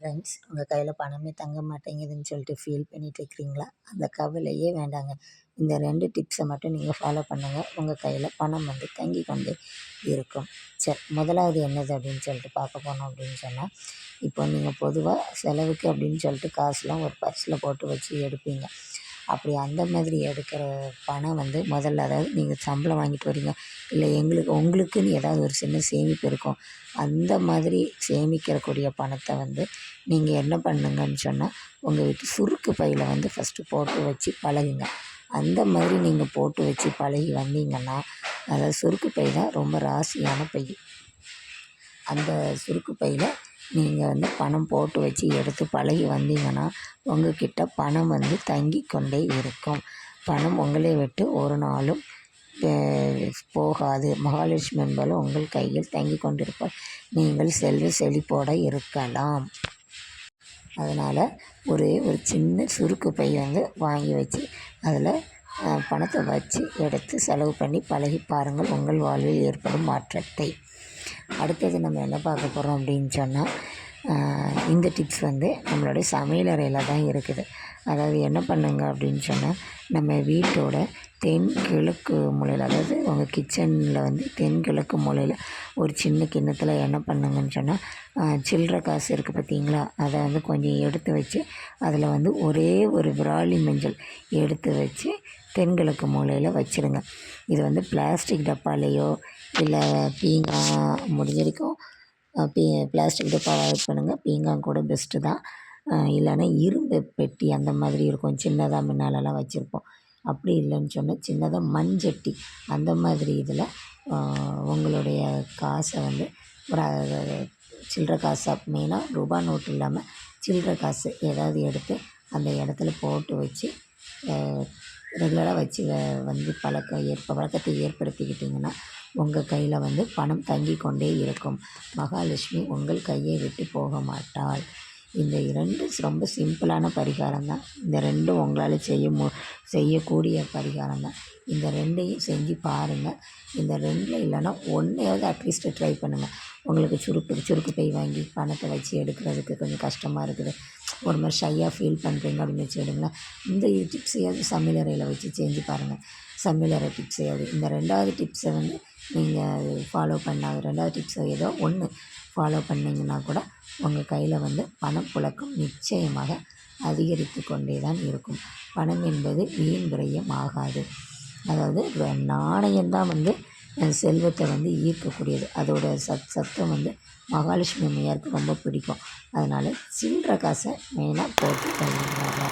Friends உங்கள் கையில் பணமே தங்க மாட்டேங்குதுன்னு சொல்லிட்டு ஃபீல் பண்ணிகிட்டு இருக்கிறீங்களா அந்த கவலையே வேண்டாங்க. இந்த ரெண்டு டிப்ஸை மட்டும் நீங்கள் ஃபாலோ பண்ணுங்கள் உங்கள் கையில் பணம் வந்து தங்கி கொண்டே இருக்கும். சரி முதலாவது என்னது அப்படின்னு சொல்லிட்டு பார்க்க போனோம் அப்படின்னு சொன்னால் இப்போ நீங்கள் பொதுவாக செலவுக்கு அப்படின்னு சொல்லிட்டு காசுலாம் ஒரு பர்ஸில் போட்டு வச்சு எடுப்பீங்க. அப்படி அந்த மாதிரி எடுக்கிற பணம் வந்து முதல்ல அதாவது நீங்கள் சம்பளம் வாங்கிட்டு வரீங்க இல்லை எங்களுக்கு உங்களுக்குன்னு ஏதாவது ஒரு சின்ன சேமிப்பு இருக்கும். அந்த மாதிரி சேமிக்கிறக்கூடிய பணத்தை வந்து நீங்கள் என்ன பண்ணுங்கன்னு சொன்னால் உங்கள் வீட்டு சுருக்கு பையில் வந்து ஃபஸ்ட்டு போட்டு வச்சு பழகுங்க. அந்த மாதிரி நீங்கள் போட்டு வச்சு பழகி வந்தீங்கன்னா அதாவது சுருக்கு பை தான் ரொம்ப ராசியான பை. அந்த சுருக்கு பையில் நீங்கள் வந்து பணம் போட்டு வச்சு எடுத்து பழகி வந்தீங்கன்னா உங்கக்கிட்ட பணம் வந்து தங்கி கொண்டே இருக்கும். பணம் உங்களை விட்டு ஒரு நாளும் போகாது. மகாலட்சுமி என்பாலும் உங்கள் கையில் தங்கி கொண்டிருப்பார் நீங்கள் செல்வ செழிப்போடு இருக்கலாம். அதனால் ஒரே ஒரு சின்ன சுருக்கு பை வந்து வாங்கி வச்சு அதில் பணத்தை வச்சு எடுத்து செலவு பண்ணி பழகி பாருங்கள். உங்கள் வாழ்வில் ஏற்படும் மாற்றத்தை. அடுத்தது நம்ம என்ன பார்க்க போகிறோம் அப்படின்னு சொன்னால் இந்த டிப்ஸ் வந்து நம்மளுடைய சமையலறையில் தான் இருக்குது. அதாவது என்ன பண்ணுங்க அப்படின்னு சொன்னால் நம்ம வீட்டோட தென்கிழக்கு மூலையில் அதாவது உங்கள் கிச்சனில் வந்து தென்கிழக்கு மூலையில் ஒரு சின்ன கிண்ணத்தில் என்ன பண்ணுங்கன்னு சொன்னால் சில்லற காசு இருக்குது பார்த்தீங்களா அதை வந்து கொஞ்சம் எடுத்து வச்சு அதில் வந்து ஒரே ஒரு விராலி மஞ்சள் எடுத்து வச்சு தென்கிழக்கு மூலையில் வச்சுருங்க. இது வந்து பிளாஸ்டிக் டப்பாலேயோ இல்லை பீங்கான் முடிஞ்ச வரைக்கும் பீ பிளாஸ்டிக் டப்பாவை அவாய்ட் பண்ணுங்கள் பீங்கான் கூட பெஸ்ட்டு தான். இல்லைன்னா இரும்பு பெட்டி அந்த மாதிரி இருக்கும். சின்னதாக முன்னாலெல்லாம் வச்சுருப்போம். அப்படி இல்லைன்னு சொன்னால் சின்னதாக மண்சட்டி அந்த மாதிரி இதில் உங்களுடைய காசை வந்து ஒரு சில்லற காசாக மெயினாக ரூபா நோட்டு இல்லாமல் சில்லற காசு ஏதாவது எடுத்து அந்த இடத்துல போட்டு வச்சு ரெகுலராக வச்சு வந்து பழக்கம் ஏற்ப பழக்கத்தை ஏற்படுத்திக்கிட்டிங்கன்னா உங்கள் கையில் வந்து பணம் தங்கி கொண்டே இருக்கும். மகாலட்சுமி உங்கள் கையை விட்டு போக மாட்டாள். இந்த இரண்டு ரொம்ப சிம்பிளான பரிகாரம் தான் இந்த ரெண்டும் உங்களால் செய்ய மு செய்யக்கூடிய பரிகாரம் தான் இந்த ரெண்டையும் செஞ்சு பாருங்கள் இந்த ரெண்டில் இல்லைன்னா ஒன்றையாவது அட்லீஸ்ட்டு ட்ரை பண்ணுங்கள் உங்களுக்கு சுருக்கு சுருக்கு பை வாங்கி பணத்தை வச்சு எடுக்கிறதுக்கு கொஞ்சம் கஷ்டமாக இருக்குது. ஒரு மாதிரி ஷையாக ஃபீல் பண்ணுறீங்க அப்படின்னு வச்சுக்கிடுங்களேன் இந்த டிப்ஸையாவது சமையலறையில் வச்சு செஞ்சு பாருங்கள் சமையலறை அது இந்த ரெண்டாவது டிப்ஸை வந்து நீங்கள் ஃபாலோ பண்ணால் ரெண்டாவது டிப்ஸை ஏதோ ஒன்று ஃபாலோ பண்ணிங்கன்னா கூட உங்கள் கையில் வந்து பணப்புழக்கம் நிச்சயமாக அதிகரித்து கொண்டே தான் இருக்கும். பணம் என்பது வீண் விரயம் ஆகாது. அதாவது நாணயம்தான் வந்து செல்வத்தை வந்து ஈர்க்கக்கூடியது. அதோட சத் சத்தம் வந்து மகாலட்சுமி அம்மையாருக்கு ரொம்ப பிடிக்கும். அதனால் சில்லற காசை மெயினாக போட்டு பண்ணிடுவாங்க